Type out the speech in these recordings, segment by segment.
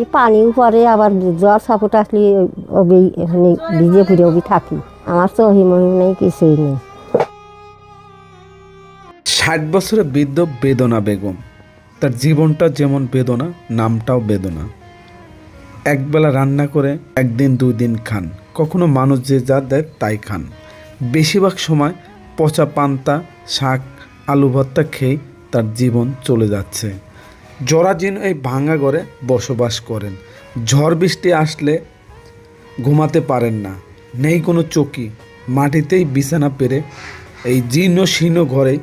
এই পানিও আবার জ্বর সাপোর্ট আসলে ওই এখানে ভিজে ফুরে ওবি থাকি। আমার তো অহিমহিম নেই কিছুই নেই। ষাট বছরের বৃদ্ধ বেদনা বেগম। তার জীবনটা যেমন বেদনা, নামটাও বেদনা। একবেলা রান্না করে একদিন দুই দিন খান। কখনো মানুষ যে যা দেয় তাই খান। বেশিরভাগ সময় পচা পান্তা, শাক, আলু ভর্তা খেয়ে তার জীবন চলে যাচ্ছে। জরাজীর্ণ এই ভাঙা ঘরে বসবাস করেন। ঝড় বৃষ্টি আসলে ঘুমাতে পারেন না। নেই কোনো চকি। মাটিতেই বিছানা পেরে এই জীর্ণ শীর্ণ ঘরেই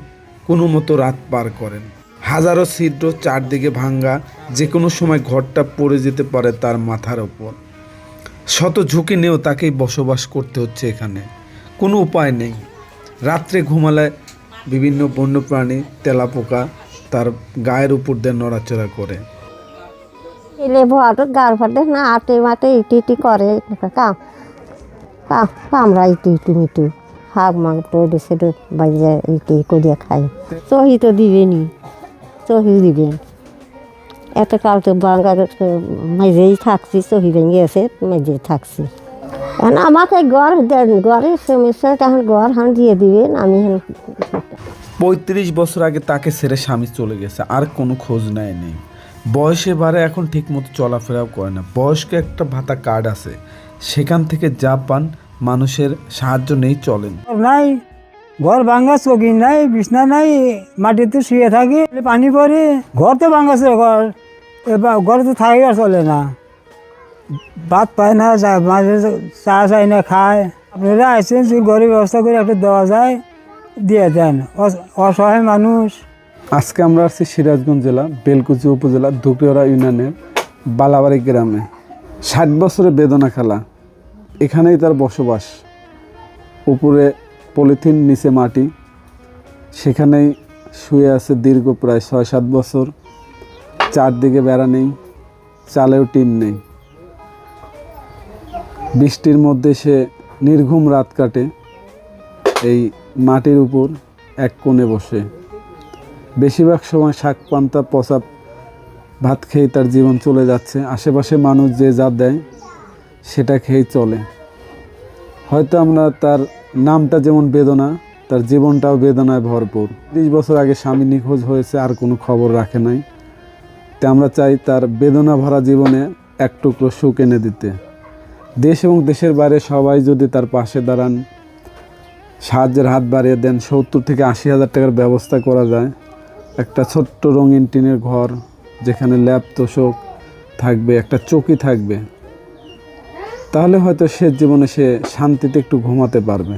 কোনো মতো রাত পার করেন। হাজারো ছিদ্র চারদিকে ভাঙ্গা, যে কোনো সময় ঘরটা পড়ে যেতে পারে তার মাথার ওপর। শত ঝুঁকি নিয়েও তাকেই বসবাস করতে হচ্ছে এখানে। কোনো উপায় নেই। রাত্রে ঘুমালে বিভিন্ন বন্যপ্রাণী, তেলাপোকা তার গায়ের উপর দিয়ে নড়াচড়া করে। ভর গার না, আটে মাটে ইটি ইটি করে। কাম কাম কামরা ইটি ইটি মিটু। হাগ মাগ তো বাইরে ইটি করিয়া খাই। চহি তো দিবেনি, চহি দিবেন। এত কাল তো বাঙ্গার মেজেই থাকছি, চহি ভেঙে আছে মেজে থাকছি। এখন আমাকে গড় দেন গড়ের সমস্যা, তখন গড় হান দিয়ে দিবেন, আমি পঁয়ত্রিশ বছর আগে তাকে ছেড়ে স্বামী চলে গেছে, আর কোনো খোঁজ নেয় নেই বয়সে বারে এখন ঠিকমতো চলাফেরাও করে না। বয়স্ক একটা ভাতা কার্ড আছে, সেখান থেকে যা পান, মানুষের সাহায্য নেই চলেন। নাই, ঘর ভাঙ্গা চকি নাই, বিছনা নাই, মাটিতে শুয়ে থাকি পানি পড়ে, ঘর তো ভাঙ্গাছে ঘর এবার ঘরে তো থাকি আর চলে না। ভাত পায় না মাঝে চা চাই না, খায়। আপনারা আসছেন ঘরের ব্যবস্থা করে একটা দেওয়া যায় দিয়ে দেন। অস- অসহায় মানুষ। আজকে আমরা আসছি সিরাজগঞ্জ জেলা, বেলকুচি উপজেলা ধুকরিওড়া ইউনিয়নের বালাবাড়ি গ্রামে। ষাট বছরের বেদনা খেলা, এখানেই তার বসবাস। উপরে পলিথিন, নিচে মাটি। সেখানেই শুয়ে আছে দীর্ঘ প্রায় ছয় সাত বছর। চারদিকে বেড়া নেই, চালেও টিন নেই। বৃষ্টির মধ্যে সে নির্ঘুম রাত কাটে। এই মাটির উপর এক কোণে বসে। বেশিরভাগ সময় শাক পান্তা, পচা ভাত খেয়ে তার জীবন চলে যাচ্ছে। আশেপাশে মানুষ যে যা দেয়, সেটা খেয়েই চলে। হয়তো আমরা তার নামটা যেমন বেদনা, তার জীবনটাও বেদনায় ভরপুর। তিরিশ বছর আগে স্বামী নিখোঁজ হয়েছে, আর কোনো খবর রাখে নাই। তা আমরা চাই তার বেদনা ভরা জীবনে এক টুকরো সুখ এনে দিতে। দেশ এবং দেশের বাইরে সবাই যদি তার পাশে দাঁড়ান সাহায্যের হাত বাড়িয়ে দেন। সত্তর থেকে আশি হাজার টাকার ব্যবস্থা করা যায়। একটা ছোট্ট রঙিন টিনের ঘর, যেখানে ল্যাপ তোষক থাকবে, একটা চৌকি থাকবে। তাহলে হয়তো সে জীবনে সে শান্তিতে একটু ঘুমাতে পারবে।